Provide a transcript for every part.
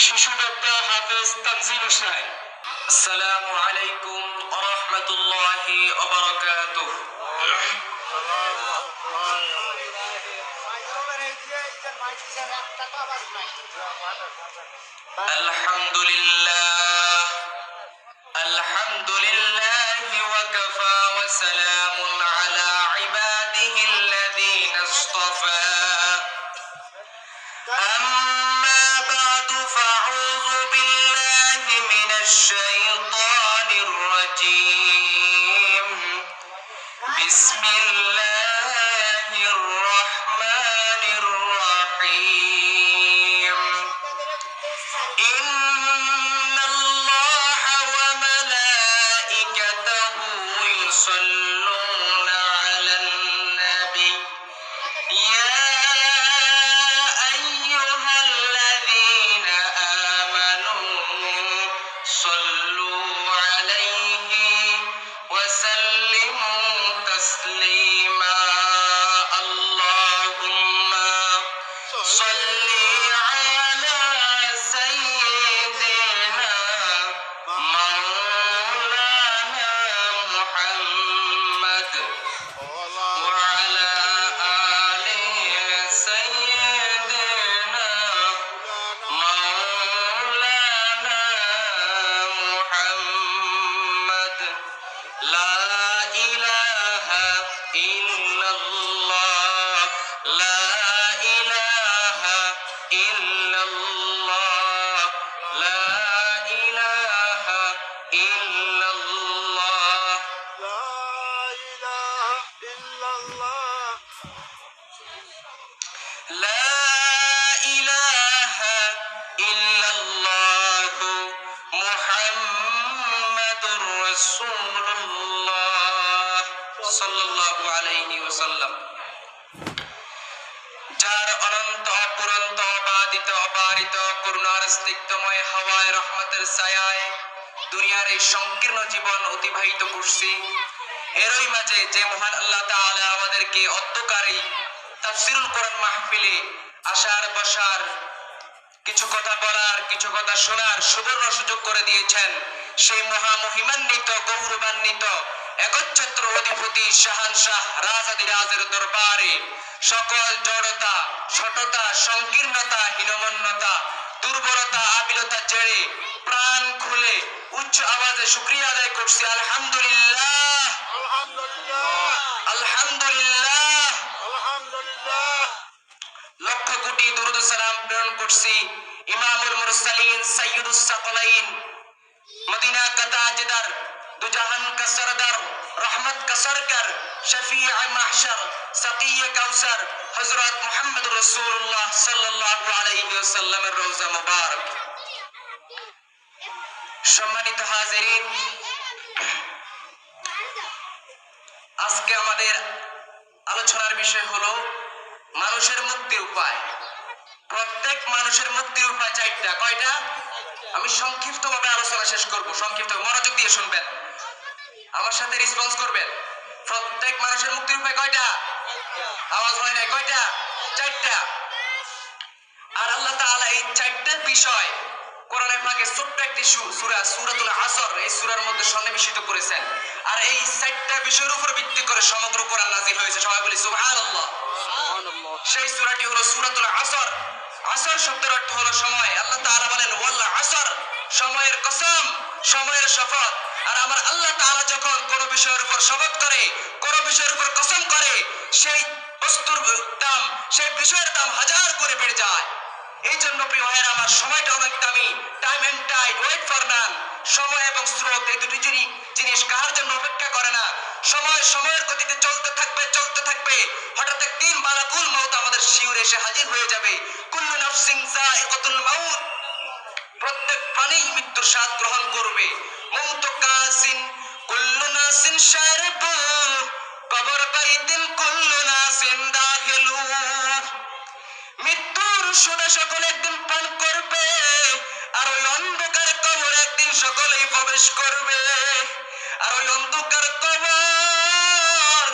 শিশু বক্তা হাফেজ তানজিল হোসেন আসসালামু আলাইকুম রহমতুল্লাহি ওবারাকাতুহ الحمد لله الحمد لله যার অনন্ত, অপুরন্ত অপারিত, করুণার স্নিগ্ধময় রহমতের ছায়ায় দুনিয়ার এই সংকীর্ণ জীবন অতিবাহিত করছি, এরই মাঝে যে মহান আল্লাহ আমাদেরকে অত্যকারী তাফসিরুল কোরআন মাহফিলে আসার, বসার, কিছু কথা বলার, কিছু কথা শোনার সুবর্ণ সুযোগ করে দিয়েছেন সেই মহামহিমান্বিত গৌরবান্বিত একচ্ছত্র অধিপতি শাহানশাহ রাজাদিরাজের দরবারে সকল জড়তা ছোটতা সংকীর্ণতা, হীনমন্যতা, দুর্বলতা, আবিলতা জেড়ে প্রাণ খুলে উচ্চ আওয়াজে শুক্রিয়া আদায় করছি। আলহামদুলিল্লাহ। আলহামদুলিল্লাহ। লক্ষ কোটি দুরুদ সালাম প্রেরণ করছি ইমামুল মুরসালিন সাইয়্যিদুস সাকলাইন, মদিনা का দুজাহান কা রহমত কা শফিয়া মাহশর, সকিয়ে কাউসার হজরত মোহাম্মদ রসুল্লাহ সাল্লাল্লাহু আলাইহি ওয়াসাল্লামের রওজা মুবারক। সম্মানিত হাজিরিন, আজকে আমাদের আলোচনার বিষয় হলো মানুষের মুক্তি উপায়। প্রত্যেক মানুষের মুক্তির উপায় চারটা, কয়টা? আমি সংক্ষিপ্তভাবে আলোচনা শেষ করব সংক্ষিপ্ত মনোযোগ দিয়ে শুনবেন। আমার সাথে রেসপন্স করবেন। প্রত্যেক মানুষের মুক্তির উপায় কয়টা? আওয়াজ হয় না কয়টা? চারটা। আর আল্লাহ তাআলা এই চারটা বিষয় কোরআনে পাকে ছোট্ট একটি সূরা, সূরাতুল আসর, এই সূরার মধ্যে সন্নিবেশিত করেছেন। আর এই চারটা বিষয়ের উপর ভিত্তি করে সমগ্র কোরআন নাজিল হয়েছে। সবাই বলি, সুবহানাল্লাহ। সেই সূরাটি হলো সূরাতুল আসর। আসর শব্দের অর্থ হলো সময়। আল্লাহ তাআলা বলেন, ওয়াল্লা আসর, সময়ের কসম, সময়ের শপথ। আর আমার আল্লাহ তাআলা যখন কোন বিষয়ের উপর শপথ করে, কোন বিষয়ের উপর কসম করে, সেই বস্তুর দাম, সেই বিষয়ের দাম হাজার করে বেড়ে যায়। এই জন্য প্রিয় ভাইয়েরা, আমার সময়টা অনেক দামি। Time and tide wait for none সময় এবং স্রোত, এই দুটি জিনিস জিনিস কার জন্য অপেক্ষা করে না। সময় সময়ের গতিতে চলতে থাকবে চলতে থাকবে। হঠাৎ একদিন মালাকুল মউত আমাদের শিউরে এসে হাজির হয়ে যাবে। কুল্লু নাফসিন যায়িকাতুল মাউত। প্রত্যেক প্রাণী মৃত্যুর স্বাদ গ্রহণ করবে। মৌত কাসিন, কুল্লু নাসিন শারিবু। কবর বাইতিন কুল্লু নাসিন দাখিলু। মৃত্যুর সুদে সকলে একদিন পান করবে। আর ওই অন্ধকার সকলেই প্রবেশ করবে। আর ওই অন্ধকার কবর,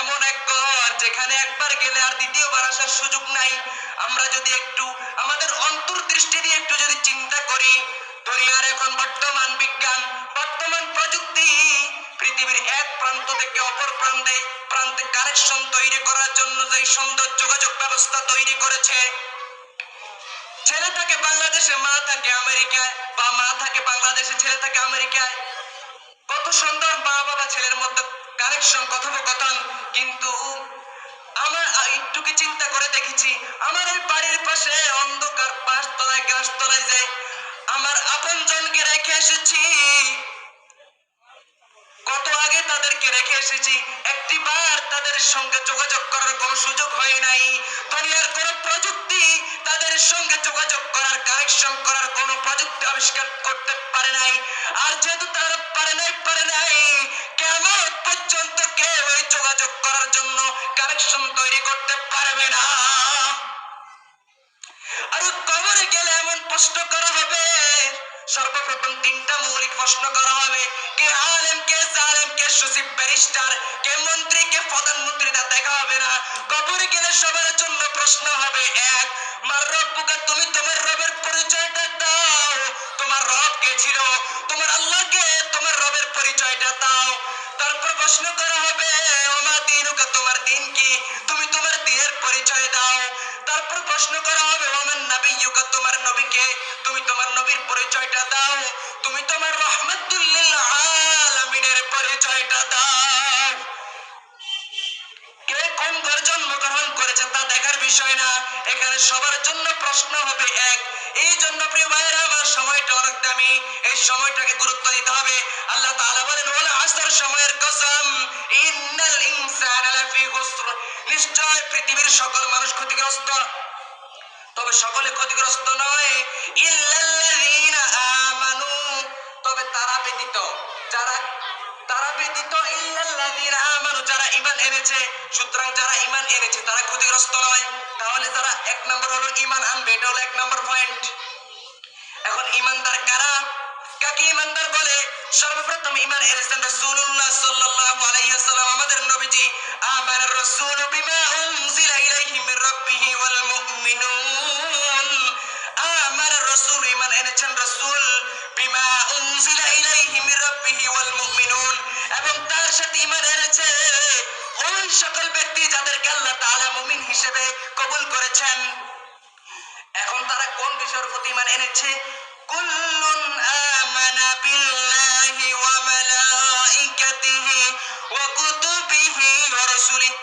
এমন এক ঘর যেখানে একবার গেলে আর দ্বিতীয়বার আসার সুযোগ নাই। আমরা যদি একটু, আমাদের অন্তর দৃষ্টি দিয়ে একটু যদি চিন্তা করি, দুনিয়ার এখন বর্তমান বিজ্ঞান, বর্তমান প্রযুক্তি, পৃথিবীর এক প্রান্ত থেকে অপর প্রান্তে প্রান্তে কানেকশন তৈরি করার জন্য যে সুন্দর যোগাযোগ ব্যবস্থা তৈরি করেছে ছেলে থাকে বাংলাদেশে, মা থাকে আমেরিকায়, বা মা থাকে বাংলাদেশে, ছেলে থাকে আমেরিকায়। কত সুন্দর মা বাবা ছেলের মধ্যে কানেকশন কথোপকথন, কিন্তু আমার একটু কি চিন্তা করে দেখেছি, আমার এই বাড়ির পাশে অন্ধকার পাশ তলায় তলায় যে আমার আপন জনকে রেখে এসেছি। কত আগে তাদেরকে রেখে এসেছি, একটি বার তাদের সঙ্গে যোগাযোগ করার কোনো সুযোগ হয় নাই। দুনিয়ার কোন প্রযুক্তি তাদের সঙ্গে যোগাযোগ করার কানেকশন করার কোনো প্রযুক্তি আবিষ্কার করতে পারে নাই। আর যেহেতু তারা পারে নাই পারে নাই, কেমন ব্যারিস্টার, কে মন্ত্রী, কে প্রধানমন্ত্রী, তা দেখা হবে না। কবরে গেলে সবার জন্য প্রশ্ন হবে এক, মার রব্বুকে তুমি তোমার রবের পরিচয়টা দাও। তোমার রব কে ছিল? তোমার আল্লাহকে তোমার রবের পরিচয়টা দাও। তারপর প্রশ্ন করা হবে ওমা দিনুকা তোমার দিন কি? তুমি তোমার দিনের পরিচয় দাও। তারপর প্রশ্ন করা হবে, ওমান নাবিয়ুকা তোমার নবীকে তুমি তোমার নবীর এখানে সবার জন্য প্রশ্ন হবে এক। এই জন্য প্রিয় ভাইয়েরা, আমার সময়টা অনেক দামি। এই সময়টাকে গুরুত্ব দিতে হবে। আল্লাহ তাআলা বলেন, ওয়াল আসর সময়ের কসম, ইন্নাল ইনসানা লাফি খুসর নিশ্চয় পৃথিবীর সকল মানুষ ক্ষতিগ্রস্ত। তবে সকলে ক্ষতিগ্রস্ত নয়। ইল্লাল্লাযীনা আমানু। তবে তারা ব্যতীত। যারা, তারা ব্যতীত ইল্লাল্লাযীনা যারা ইমান এনেছে, সুতরাং যারা ইমান এনেছে, তারা ক্ষতিগ্রস্ত নয়। তাহলে তারা এক নম্বর হলো ইমান আনবে, এটা হলো এক নম্বর পয়েন্ট এখন ইমানদার কারা? কাকে ইমানদার বলে? সর্বপ্রথম ইমান এনেছেন রাসূলুল্লাহ সাল্লাল্লাহু আলাইহি ওয়াসাল্লাম, আমাদের নবীজি। আমানার রাসূলু বিমা উনজিলা ইলাইহি মির রাব্বিহি। সকল ব্যক্তি যাদেরকে আল্লাহ তাআলা মুমিন হিসেবে কবুল করেছেন, এখন তারা কোন বিষয়ের প্রতি ইমান এনেছে? কুল্লুন আমানা বিল্লাহি ওয়া ওয়া কুতুবিহি ওয়া রাসূলিহি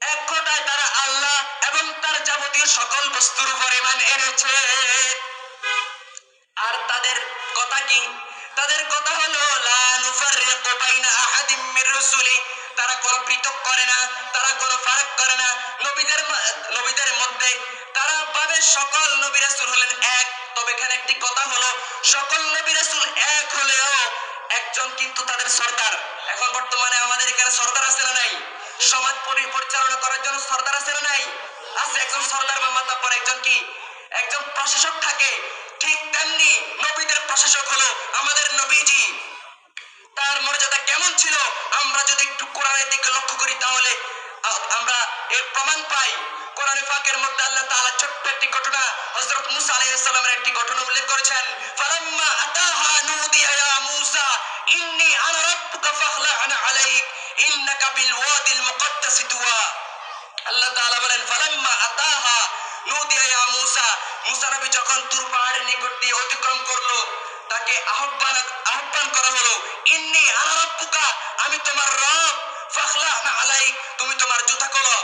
এক কথায় তারা আল্লাহ এবং তার যাবতীয় সকল বস্তুর উপর ইমান এনেছে আর তাদের কথা কি তাদের কথা হলো লা নুফাররিকু বাইনা আহাদিম মির রুসুলি তারা কোনো পৃথক করে না তারা কোনো ফারাক করে না নবীদের ম- নবীদের মধ্যে তারা সকল নবী রাসূল হলেন এক। তবে এখানে একটি কথা হলো, সকল নবী রাসূল এক হলেও একজন কিন্তু তাদের সর্দার। এখন বর্তমানে আমাদের এখানে সর্দার আছে না নাই? সমাজ পরিচালনা করার জন্য সর্দার আছে না নাই? আছে একজন সর্দার বা মাতা পর একজন কি? একজন প্রশাসক থাকে। ঠিক তেমনি নবীদের প্রশাসক হলো আমাদের নবীজি। তার মর্যাদা কেমন ছিল? আমরা যদি একটু কোরআনের দিকে লক্ষ্য করি তাহলে আমরা এর প্রমাণ পাই। কোরআনে পাকের মধ্যে আল্লাহ তাআলা ছোট্ট একটি ঘটনা হযরত মুসা আলাইহিস সালামের একটি ঘটনা উল্লেখ করেছেন। ফালাম্মা আতাহা নুদিয়া ইয়া মুসা, ইন্নী আনা রাব্বুকা ফাখলা'না আলাইক, ইন্নাকা বিল ওয়াদিল মুকদ্দাস তুওয়া আল্লাহ তাআলা বলেন, ফালাম্মা আতাহা নুদিয়া ইয়া মুসা। মুসা নবী যখন তুর পাহাড়ের নিকট দিয়ে অতিক্রম করল, তাকে আহ্বান আহ্বান করা হলো, ইন্নি আনা রাব্বুকা, আমি তোমার রব। তুমি তোমার জুতা খোলো।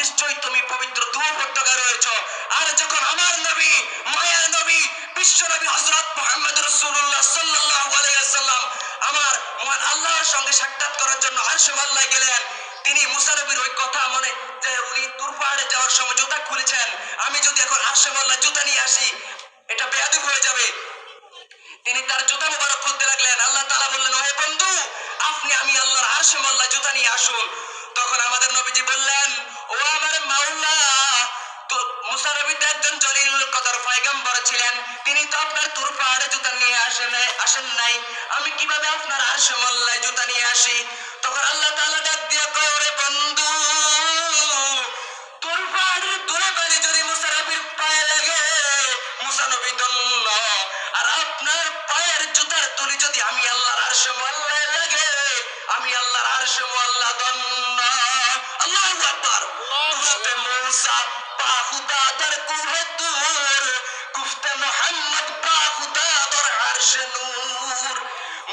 নিশ্চয়ই তুমি পবিত্র দুয়া আর যখন আমার নবী, মায়ার নবী, বিশ্ব নবী হযরত মুহাম্মদ রাসূলুল্লাহ সাল্লাল্লাহু আমার মহান আল্লাহর সঙ্গে সাক্ষাৎ করার জন্য আরশে গেলেন। তিনি মুসা ওই কথা মনে, যে উনি পাহাড়ে যাওয়ার সময় জুতা খুলেছেন। আমি যদি এখন আরশমাল্লাহ জুতা নিয়ে আসি, এটা বেয়াদব হয়ে যাবে। তিনি তার জুতা মুবারক খুলতে লাগলেন। আল্লাহ তাআলা বললেন, ওহে বন্ধু, আপনি, আমি আল্লাহর আরশে মোল্লা জুতা নিয়ে আসুন। তখন আমাদের নবীজি বললেন, ও আমার মাওলা, তো মুসা একজন জলিল কদর পয়গম্বর ছিলেন। তিনি তো আপনার তুর জুতা নিয়ে আসেন আসেন নাই। আমি কীভাবে আপনার আরশে মোল্লায় জুতা নিয়ে আসি? তখন আল্লাহ তাআলা ডাক দিয়ে কয়, ওরে বন্ধু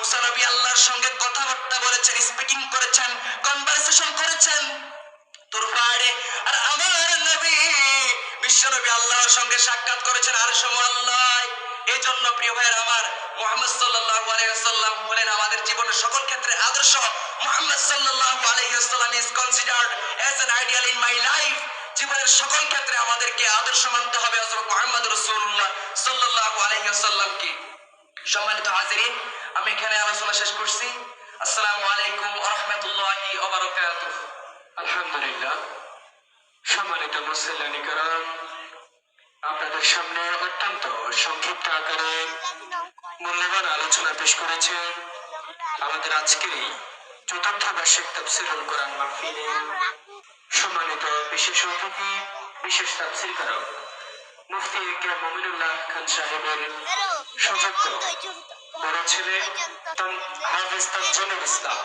মুসা নবী আল্লাহর সঙ্গে কথাবার্তা বলেছেন স্পিকিং করেছেন কনভারসেশন করেছেন। তোর পাহাড়ে আর আমার নবী বিশ্ব নবী আল্লাহর সঙ্গে সাক্ষাৎ করেছেন আর সময় আল্লাহ এই জন্য প্রিয় ভাইয়ের আমার, মোহাম্মদ সাল্লাল্লাহু আলাইহি হলেন আমাদের জীবনের সকল ক্ষেত্রে আদর্শ মোহাম্মদ সাল্লাল্লাহু আলাইহি is considered as an ideal in my life জীবনের সকল ক্ষেত্রে আমাদেরকে আদর্শ মানতে হবে হযরত মুহাম্মদ রাসূলুল্লাহ সাল্লাল্লাহু আলাইহি সম্মানিত হাজিরিন, আমি এখানে আলোচনা শেষ করছি। আসসালামু আলাইকুম রাহমাতুল্লাহি আলহামদুলিল্লাহ। সম্মানিত মুসল্লানি আপনাদের সামনে অত্যন্ত সংক্ষিপ্ত আকারে মূল্যবান আলোচনা পেশ করেছেন আমাদের আজকের এই চতুর্থ বার্ষিক তাফসিরুল কোরআন মাহফিলে সম্মানিত বিশেষ অতিথি, বিশেষ তাফসির কারক মুফতি কে মমিনুল্লাহ খান সাহেবের সংযুক্ত বড় ছেলে হাফিজ তানজিমুল ইসলাম